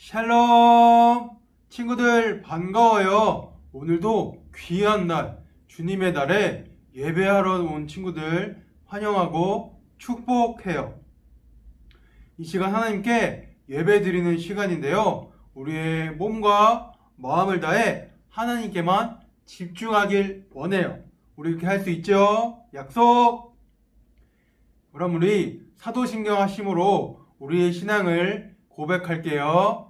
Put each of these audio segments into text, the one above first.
샬롬! 친구들 반가워요. 오늘도 귀한 날, 주님의 날에 예배하러 온 친구들 환영하고 축복해요. 이 시간 하나님께 예배 드리는 시간인데요. 우리의 몸과 마음을 다해 하나님께만 집중하길 원해요. 우리 이렇게 할 수 있죠? 약속! 그럼 우리 사도신경 하심으로 우리의 신앙을 고백할게요.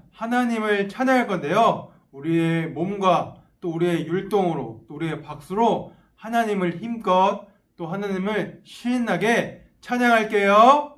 하나님을 찬양할 건데요. 우리의 몸과 또 우리의 율동으로 또 우리의 박수로 하나님을 힘껏 또 하나님을 신나게 찬양할게요.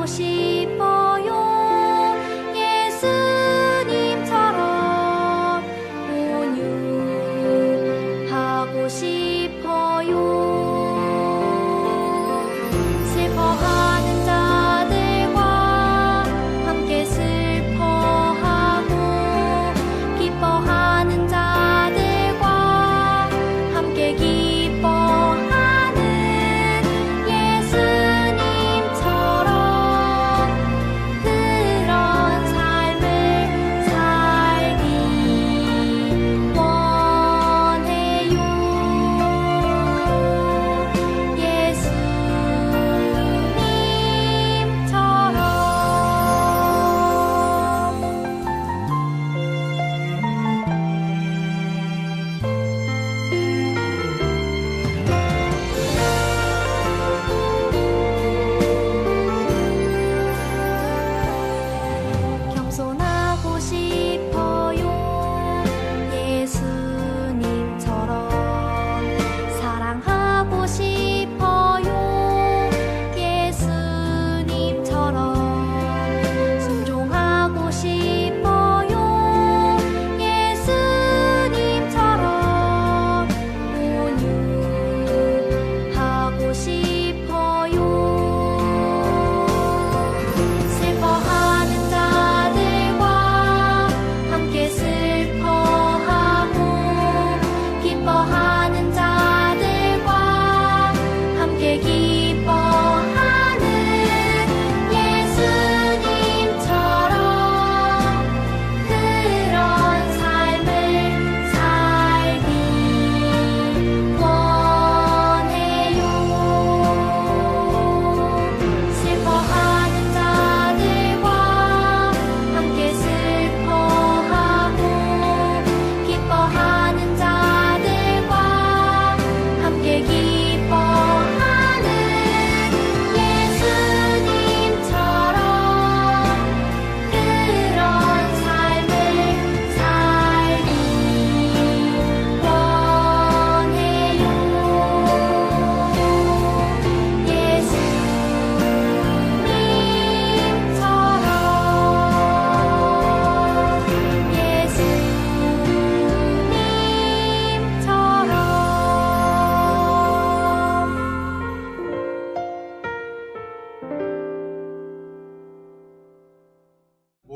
하고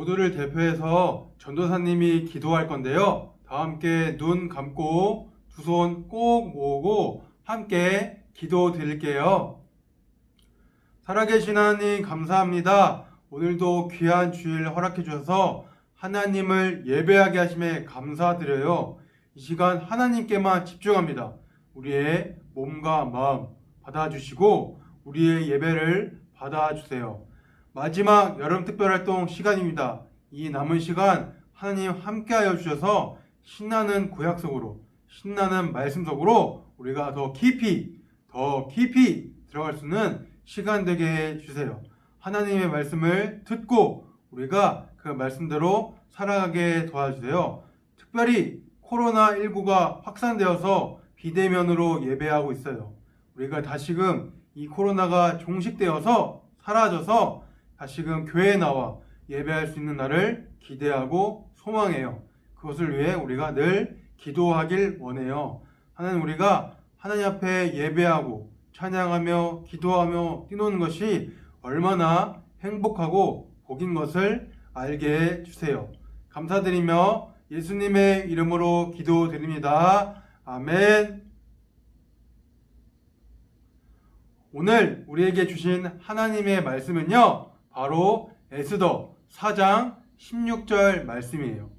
모두를 대표해서 전도사님이 기도할 건데요. 다 함께 눈 감고 두 손 꼭 모으고 함께 기도 드릴게요. 살아계신 하나님 감사합니다. 오늘도 귀한 주일 허락해 주셔서 하나님을 예배하게 하심에 감사드려요. 이 시간 하나님께만 집중합니다. 우리의 몸과 마음 받아주시고 우리의 예배를 받아주세요. 마지막 여름 특별활동 시간입니다. 이 남은 시간 하나님 함께하여 주셔서 신나는 구약 속으로 신나는 말씀 속으로 우리가 더 깊이 더 깊이 들어갈 수 있는 시간 되게 해 주세요. 하나님의 말씀을 듣고 우리가 그 말씀대로 살아가게 도와주세요. 특별히 코로나19가 확산되어서 비대면으로 예배하고 있어요. 우리가 다시금 이 코로나가 종식되어서 사라져서 다시금 교회에 나와 예배할 수 있는 날을 기대하고 소망해요. 그것을 위해 우리가 늘 기도하길 원해요. 하나님 우리가 하나님 앞에 예배하고 찬양하며 기도하며 뛰노는 것이 얼마나 행복하고 복인 것을 알게 해 주세요. 감사드리며 예수님의 이름으로 기도드립니다. 아멘. 오늘 우리에게 주신 하나님의 말씀은요, 바로 에스더 4장 16절 말씀이에요.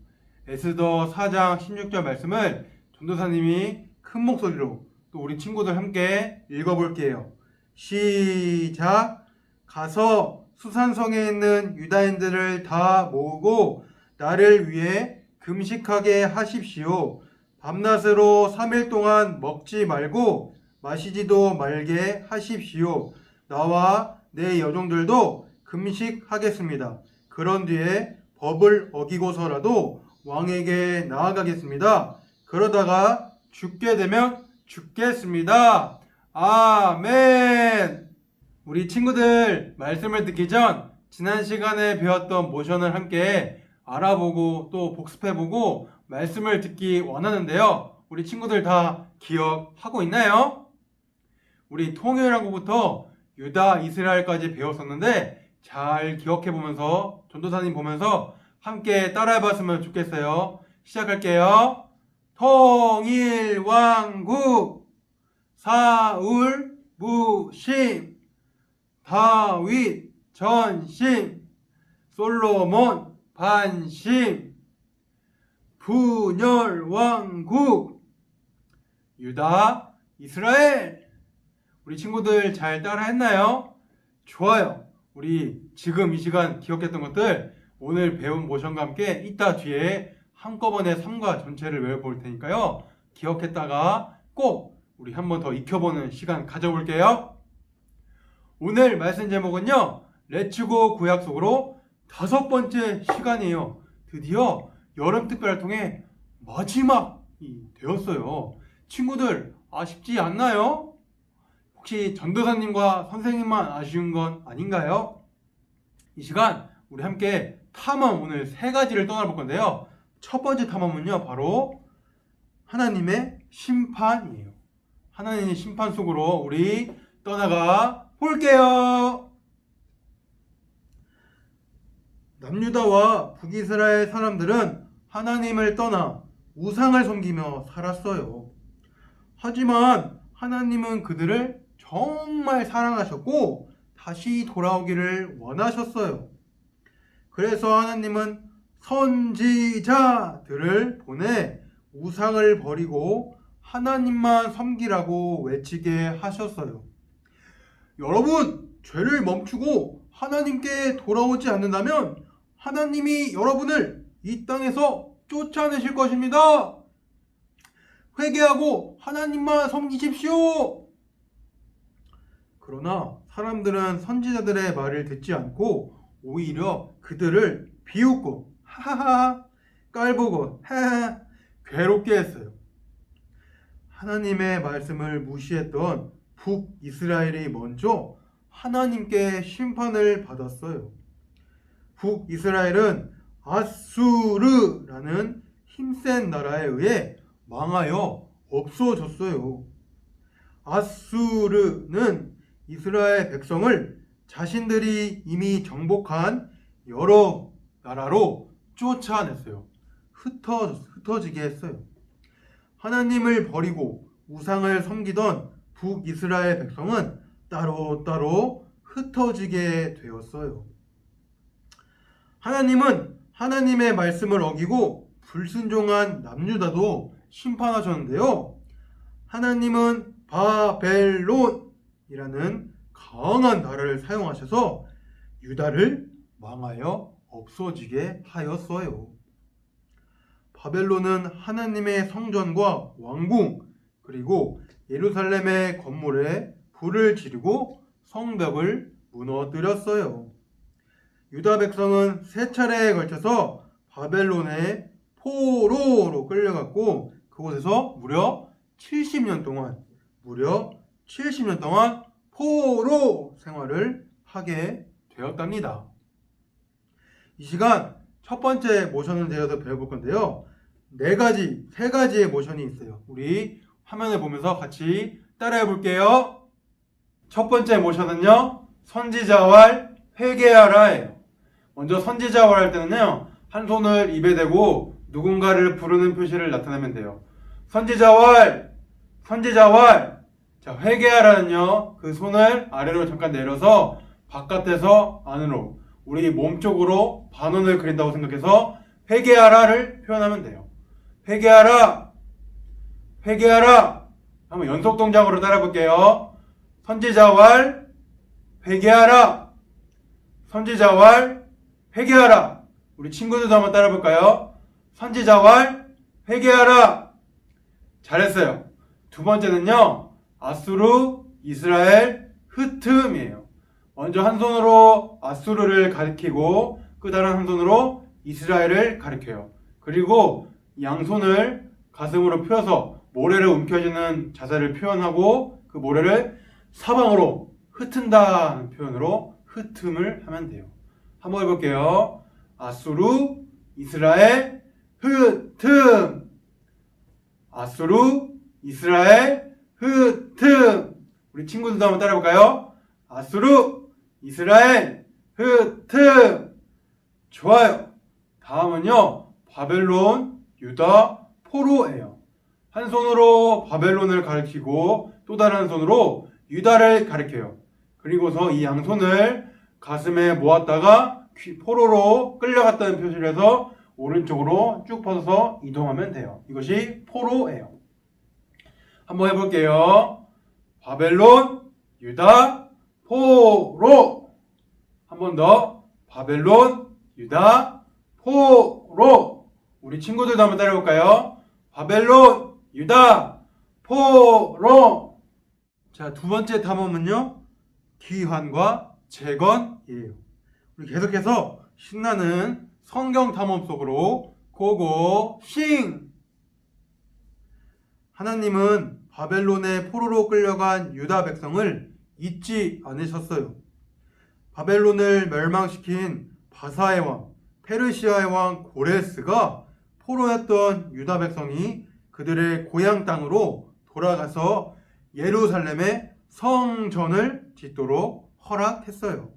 에스더 4장 16절 말씀을 전도사님이 큰 목소리로 또 우리 친구들 함께 읽어볼게요. 시작! 가서 수산성에 있는 유다인들을 다 모으고 나를 위해 금식하게 하십시오. 밤낮으로 3일 동안 먹지 말고 마시지도 말게 하십시오. 나와 내 여종들도 금식하겠습니다. 그런 뒤에 법을 어기고서라도 왕에게 나아가겠습니다. 그러다가 죽게 되면 죽겠습니다. 아멘. 우리 친구들 말씀을 듣기 전 지난 시간에 배웠던 모션을 함께 알아보고 또 복습해보고 말씀을 듣기 원하는데요. 우리 친구들 다 기억하고 있나요? 우리 통일왕국부터 유다 이스라엘까지 배웠었는데 잘 기억해 보면서 전도사님 보면서 함께 따라해 봤으면 좋겠어요. 시작할게요. 통일왕국 사울 무심 다윗 전심 솔로몬 반심 분열왕국 유다 이스라엘 우리 친구들 잘 따라했나요? 좋아요. 우리 지금 이 시간 기억했던 것들 오늘 배운 모션과 함께 이따 뒤에 한꺼번에 3과 전체를 외워볼 테니까요. 기억했다가 꼭 우리 한 번 더 익혀보는 시간 가져볼게요. 오늘 말씀 제목은요. 레츠고 구약 속으로 다섯 번째 시간이에요. 드디어 여름 특별활동의 마지막이 되었어요. 친구들 아쉽지 않나요? 혹시 전도사님과 선생님만 아쉬운 건 아닌가요? 이 시간 우리 함께 탐험 오늘 세 가지를 떠나볼 건데요. 첫 번째 탐험은요, 바로 하나님의 심판이에요. 하나님의 심판 속으로 우리 떠나가 볼게요. 남유다와 북이스라엘 사람들은 하나님을 떠나 우상을 섬기며 살았어요. 하지만 하나님은 그들을 정말 사랑하셨고 다시 돌아오기를 원하셨어요. 그래서 하나님은 선지자들을 보내 우상을 버리고 하나님만 섬기라고 외치게 하셨어요. 여러분, 죄를 멈추고 하나님께 돌아오지 않는다면 하나님이 여러분을 이 땅에서 쫓아내실 것입니다. 회개하고 하나님만 섬기십시오. 그러나 사람들은 선지자들의 말을 듣지 않고 오히려 그들을 비웃고 하하하 깔보고 하하 괴롭게 했어요. 하나님의 말씀을 무시했던 북이스라엘이 먼저 하나님께 심판을 받았어요. 북이스라엘은 아수르라는 힘센 나라에 의해 망하여 없어졌어요. 아수르는 이스라엘 백성을 자신들이 이미 정복한 여러 나라로 쫓아냈어요. 흩어, 흩어지게 했어요. 하나님을 버리고 우상을 섬기던 북이스라엘 백성은 따로따로 흩어지게 되었어요. 하나님은 하나님의 말씀을 어기고 불순종한 남유다도 심판하셨는데요. 하나님은 바벨론 이라는 강한 나라를 사용하셔서 유다를 망하여 없어지게 하였어요. 바벨론은 하나님의 성전과 왕궁 그리고 예루살렘의 건물에 불을 지르고 성벽을 무너뜨렸어요. 유다 백성은 세 차례에 걸쳐서 바벨론의 포로로 끌려갔고 그곳에서 무려 70년 동안 무려 70년 동안 포로 생활을 하게 되었답니다. 이 시간 첫 번째 모션을 대해서 배워볼 건데요. 네 가지, 세 가지의 모션이 있어요. 우리 화면을 보면서 같이 따라해 볼게요. 첫 번째 모션은요, 선지자왈 회개하라예요. 먼저 선지자왈 할 때는요, 한 손을 입에 대고 누군가를 부르는 표시를 나타내면 돼요. 선지자왈, 선지자왈. 자, 회개하라는요, 그 손을 아래로 잠깐 내려서 바깥에서 안으로, 우리 몸 쪽으로 반원을 그린다고 생각해서 회개하라를 표현하면 돼요. 회개하라, 회개하라. 한번 연속 동작으로 따라 볼게요. 선지자왈, 회개하라. 선지자왈, 회개하라. 우리 친구들도 한번 따라 볼까요? 선지자왈, 회개하라. 잘했어요. 두 번째는요, 아수르, 이스라엘, 흐트음이에요. 먼저 한 손으로 아수르를 가리키고, 그 다른 한 손으로 이스라엘을 가리켜요. 그리고 양손을 가슴으로 펴서 모래를 움켜쥐는 자세를 표현하고, 그 모래를 사방으로 흩은다는 표현으로 흩음을 하면 돼요. 한번 해볼게요. 아수르, 이스라엘, 흩음. 아수르, 이스라엘, 흩음. 우리 친구들도 한번 따라해볼까요? 아수르, 이스라엘, 흩음. 좋아요. 다음은요, 바벨론, 유다, 포로예요. 한 손으로 바벨론을 가리키고 또 다른 손으로 유다를 가리켜요. 그리고서 이 양손을 가슴에 모았다가 귀- 포로로 끌려갔다는 표시를 해서 오른쪽으로 쭉 뻗어서 이동하면 돼요. 이것이 포로예요. 한번 해볼게요. 바벨론, 유다, 포로. 한 번 더. 바벨론, 유다, 포로. 우리 친구들도 한번 따라해볼까요? 바벨론, 유다, 포로. 자, 두 번째 탐험은요. 귀환과 재건이에요. 우리 계속해서 신나는 성경 탐험 속으로 고고 싱! 하나님은 바벨론의 포로로 끌려간 유다 백성을 잊지 않으셨어요. 바벨론을 멸망시킨 바사의 왕, 페르시아의 왕 고레스가 포로였던 유다 백성이 그들의 고향 땅으로 돌아가서 예루살렘의 성전을 짓도록 허락했어요.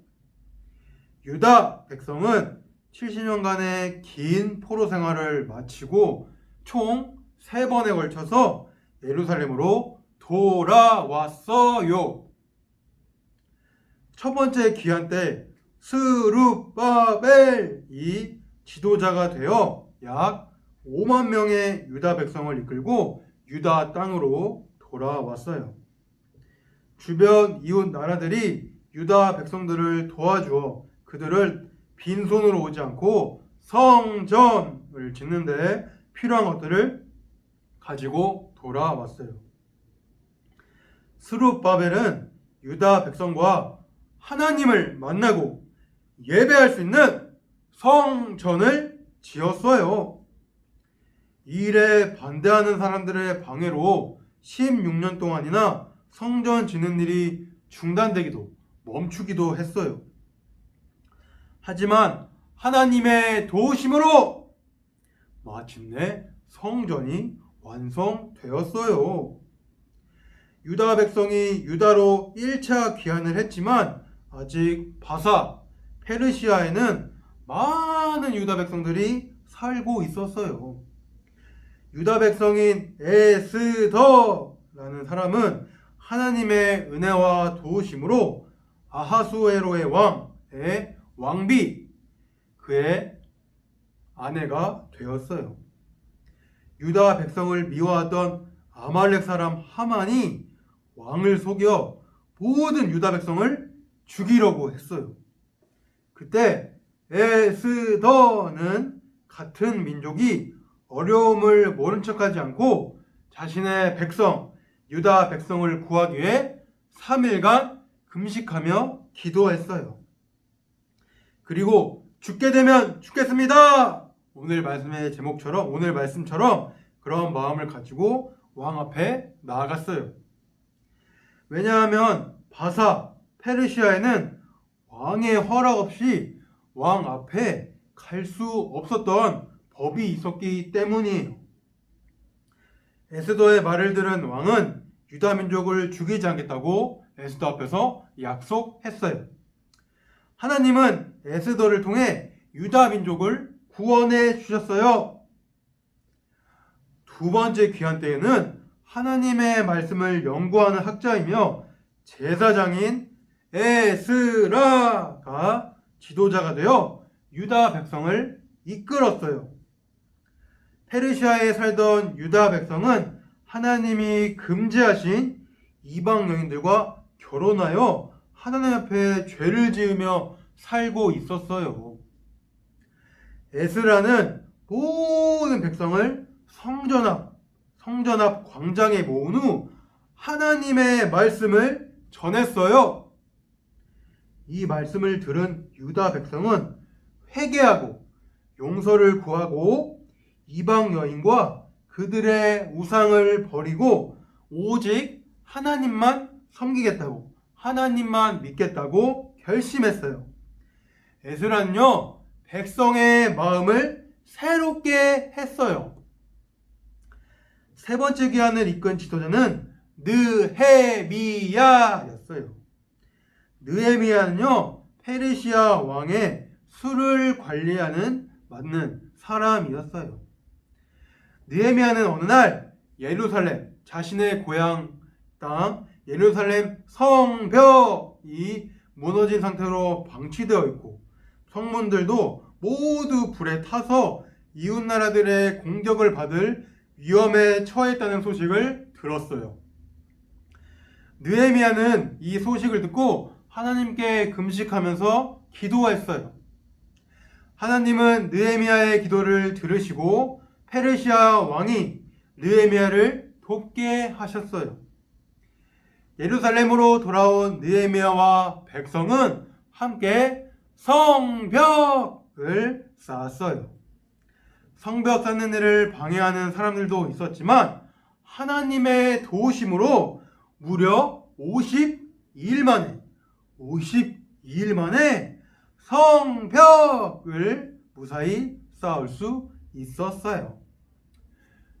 유다 백성은 70년간의 긴 포로 생활을 마치고 총 3번에 걸쳐서 예루살렘으로 돌아왔어요. 첫 번째 귀한 때 스룹바벨이 지도자가 되어 약 5만 명의 유다 백성을 이끌고 유다 땅으로 돌아왔어요. 주변 이웃 나라들이 유다 백성들을 도와주어 그들을 빈손으로 오지 않고 성전을 짓는데 필요한 것들을 가지고 돌아왔어요. 스룹바벨은 유다 백성과 하나님을 만나고 예배할 수 있는 성전을 지었어요. 이 일에 반대하는 사람들의 방해로 16년 동안이나 성전 짓는 일이 중단되기도 멈추기도 했어요. 하지만 하나님의 도우심으로 마침내 성전이 완성되었어요. 유다 백성이 유다로 1차 귀환을 했지만 아직 바사, 페르시아에는 많은 유다 백성들이 살고 있었어요. 유다 백성인 에스더라는 사람은 하나님의 은혜와 도우심으로 아하수에로의 왕의 왕비 그의 아내가 되었어요. 유다 백성을 미워하던 아말렉 사람 하만이 왕을 속여 모든 유다 백성을 죽이려고 했어요. 그때 에스더는 같은 민족이 어려움을 모른 척하지 않고 자신의 백성 유다 백성을 구하기 위해 3일간 금식하며 기도했어요. 그리고 죽게 되면 죽겠습니다. 오늘 말씀의 제목처럼 오늘 말씀처럼 그런 마음을 가지고 왕 앞에 나아갔어요. 왜냐하면 바사 페르시아에는 왕의 허락 없이 왕 앞에 갈 수 없었던 법이 있었기 때문이에요. 에스더의 말을 들은 왕은 유다 민족을 죽이지 않겠다고 에스더 앞에서 약속했어요. 하나님은 에스더를 통해 유다 민족을 구원해 주셨어요. 두 번째 귀한 때에는 하나님의 말씀을 연구하는 학자이며 제사장인 에스라가 지도자가 되어 유다 백성을 이끌었어요. 페르시아에 살던 유다 백성은 하나님이 금지하신 이방 여인들과 결혼하여 하나님 앞에 죄를 지으며 살고 있었어요. 에스라는 모든 백성을 성전 앞, 성전 앞 광장에 모은 후 하나님의 말씀을 전했어요. 이 말씀을 들은 유다 백성은 회개하고 용서를 구하고 이방 여인과 그들의 우상을 버리고 오직 하나님만 섬기겠다고 하나님만 믿겠다고 결심했어요. 에스라는요, 백성의 마음을 새롭게 했어요. 세 번째 기한을 이끈 지도자는 느헤미야였어요. 느헤미야는요, 페르시아 왕의 술을 관리하는 맞는 사람이었어요. 느헤미야는 어느 날 예루살렘 자신의 고향 땅 예루살렘 성벽이 무너진 상태로 방치되어 있고 성문들도 모두 불에 타서 이웃 나라들의 공격을 받을 위험에 처했다는 소식을 들었어요. 느헤미야는 이 소식을 듣고 하나님께 금식하면서 기도했어요. 하나님은 느헤미야의 기도를 들으시고 페르시아 왕이 느헤미야를 돕게 하셨어요. 예루살렘으로 돌아온 느헤미야와 백성은 함께 성벽을 쌓았어요. 성벽 쌓는 일을 방해하는 사람들도 있었지만 하나님의 도우심으로 무려 52일 만에 52일 만에 성벽을 무사히 쌓을 수 있었어요.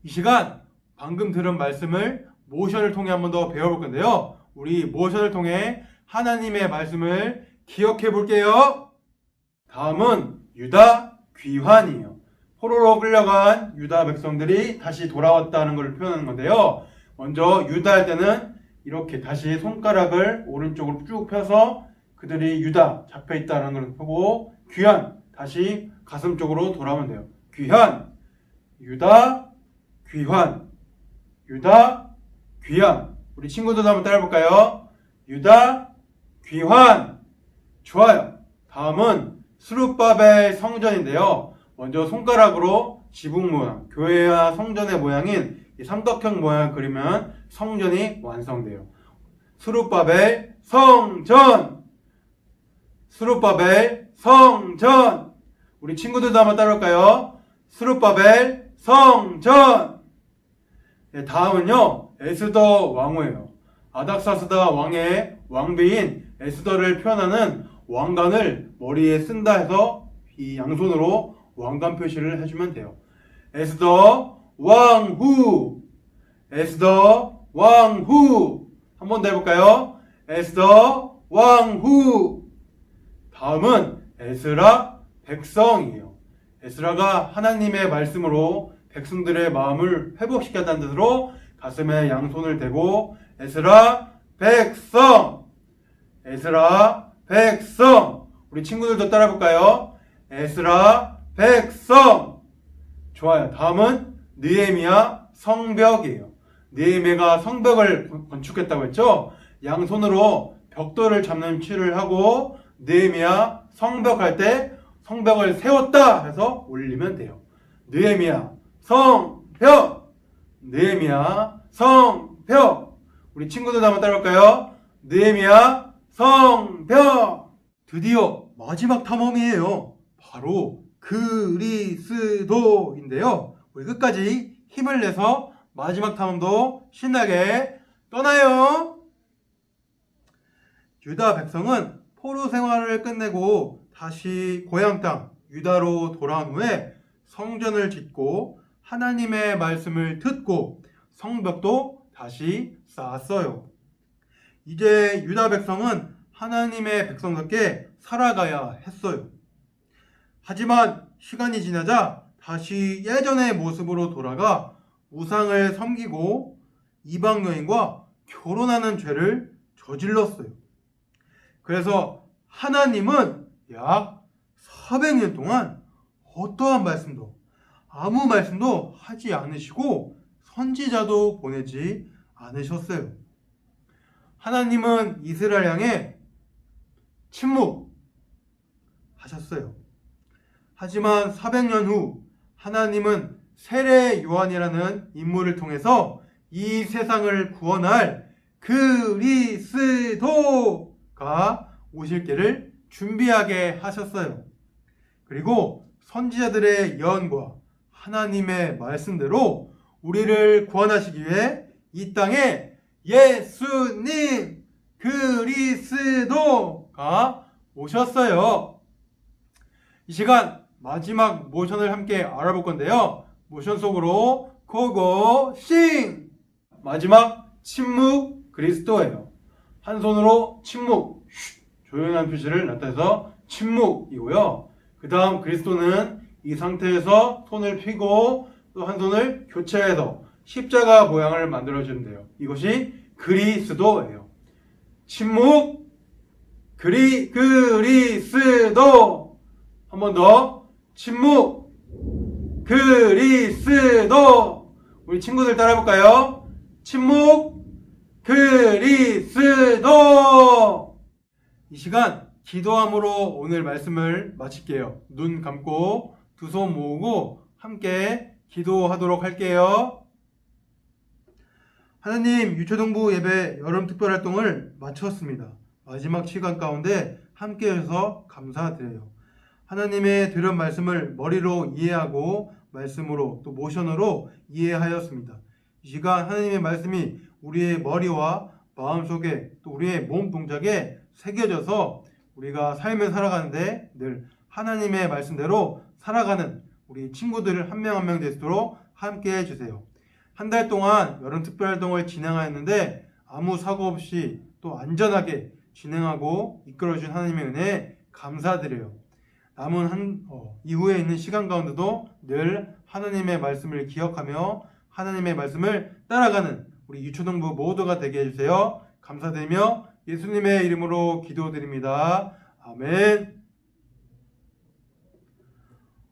이 시간 방금 들은 말씀을 모션을 통해 한 번 더 배워볼 건데요. 우리 모션을 통해 하나님의 말씀을 기억해 볼게요. 다음은 유다 귀환이에요. 포로로 끌려간 유다 백성들이 다시 돌아왔다는 것을 표현하는 건데요. 먼저 유다 할 때는 이렇게 다시 손가락을 오른쪽으로 쭉 펴서 그들이 유다 잡혀 있다는 걸 보고 귀환 다시 가슴 쪽으로 돌아오면 돼요. 귀환 유다 귀환 유다 귀환 우리 친구들도 한번 따라해 볼까요? 유다 귀환 좋아요. 다음은 스룹바벨 성전인데요. 먼저 손가락으로 지붕 모양, 교회와 성전의 모양인 이 삼각형 모양을 그리면 성전이 완성돼요. 스룹바벨 성전! 스룹바벨 성전! 우리 친구들도 한번 따라할까요? 스룹바벨 성전! 네, 다음은요, 에스더 왕후예요. 아닥사스다 왕의 왕비인 에스더를 표현하는 왕관을 머리에 쓴다 해서 이 양손으로 왕관 표시를 해주면 돼요. 에스더 왕후 에스더 왕후 한 번 더 해볼까요? 에스더 왕후 다음은 에스라 백성이에요. 에스라가 하나님의 말씀으로 백성들의 마음을 회복시켰다는 뜻으로 가슴에 양손을 대고 에스라 백성 에스라 백성 우리 친구들도 따라 볼까요? 에스라 백성 좋아요. 다음은 느헤미야 성벽이에요. 느헤미야가 성벽을 건축했다고 했죠? 양손으로 벽돌을 잡는 치를 하고 느헤미야 성벽 할 때 성벽을 세웠다 해서 올리면 돼요. 느헤미야 성벽 느헤미야 성벽 우리 친구들 한번 따라할까요? 느헤미야 성벽 드디어 마지막 탐험이에요. 바로 그리스도인데요. 우리 끝까지 힘을 내서 마지막 탐험도 신나게 떠나요. 유다 백성은 포로 생활을 끝내고 다시 고향 땅 유다로 돌아온 후에 성전을 짓고 하나님의 말씀을 듣고 성벽도 다시 쌓았어요. 이제 유다 백성은 하나님의 백성답게 살아가야 했어요. 하지만 시간이 지나자 다시 예전의 모습으로 돌아가 우상을 섬기고 이방 여인과 결혼하는 죄를 저질렀어요. 그래서 하나님은 약 400년 동안 어떠한 말씀도 아무 말씀도 하지 않으시고 선지자도 보내지 않으셨어요. 하나님은 이스라엘 향해 침묵하셨어요. 하지만 400년 후 하나님은 세례 요한이라는 인물을 통해서 이 세상을 구원할 그리스도가 오실 길을 준비하게 하셨어요. 그리고 선지자들의 예언과 하나님의 말씀대로 우리를 구원하시기 위해 이 땅에 예수님 그리스도가 오셨어요. 이 시간 마지막 모션을 함께 알아볼 건데요. 모션 속으로 고고 싱! 마지막 침묵 그리스도예요. 한 손으로 침묵, 쉿, 조용한 표시를 나타내서 침묵이고요. 그 다음 그리스도는 이 상태에서 손을 펴고 또 한 손을 교체해서 십자가 모양을 만들어주면 돼요. 이것이 그리스도예요. 침묵, 그리, 그리스도. 한 번 더. 침묵, 그리스도. 우리 친구들 따라 해볼까요? 침묵, 그리스도. 이 시간 기도함으로 오늘 말씀을 마칠게요. 눈 감고 두 손 모으고 함께 기도하도록 할게요. 하나님 유초동부 예배 여름 특별 활동을 마쳤습니다. 마지막 시간 가운데 함께해서 감사드려요. 하나님의 들은 말씀을 머리로 이해하고 말씀으로 또 모션으로 이해하였습니다. 이 시간 하나님의 말씀이 우리의 머리와 마음속에 또 우리의 몸 동작에 새겨져서 우리가 삶을 살아가는데 늘 하나님의 말씀대로 살아가는 우리 친구들 한명 한 명 되도록 함께 해주세요. 한 달 동안 여름 특별활동을 진행하였는데 아무 사고 없이 또 안전하게 진행하고 이끌어준 하나님의 은혜 감사드려요. 남은 한 어, 이후에 있는 시간 가운데도 늘 하나님의 말씀을 기억하며 하나님의 말씀을 따라가는 우리 유초동부 모두가 되게 해주세요. 감사드리며 예수님의 이름으로 기도드립니다. 아멘.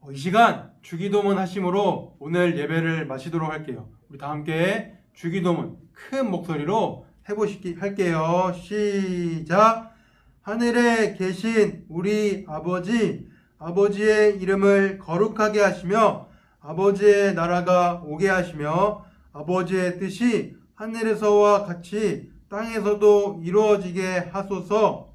어, 이 시간 주기도문 하심으로 오늘 예배를 마치도록 할게요. 우리 다 함께 주기도문 큰 목소리로 해보시기 할게요. 시작. 하늘에 계신 우리 아버지, 아버지의 이름을 거룩하게 하시며 아버지의 나라가 오게 하시며 아버지의 뜻이 하늘에서와 같이 땅에서도 이루어지게 하소서.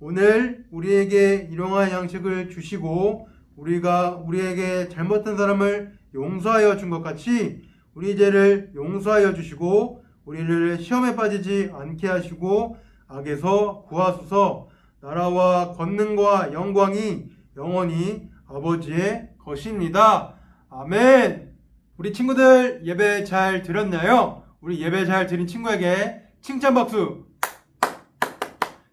오늘 우리에게 일용할 양식을 주시고 우리가 우리에게 잘못한 사람을 용서하여 준 것 같이 우리 죄를 용서하여 주시고 우리를 시험에 빠지지 않게 하시고 악에서 구하소서 나라와 권능과 영광이 영원히 아버지의 것입니다. 아멘. 우리 친구들 예배 잘 드렸나요? 우리 예배 잘 드린 친구에게 칭찬 박수.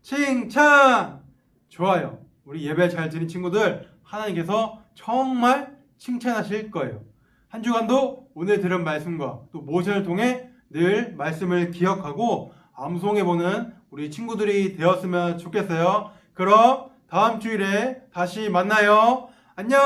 칭찬. 좋아요. 우리 예배 잘 드린 친구들 하나님께서 정말 칭찬하실 거예요. 한 주간도 오늘 들은 말씀과 또 모션을 통해 늘 말씀을 기억하고 암송해 보는 우리 친구들이 되었으면 좋겠어요. 그럼 다음 주일에 다시 만나요. 안녕!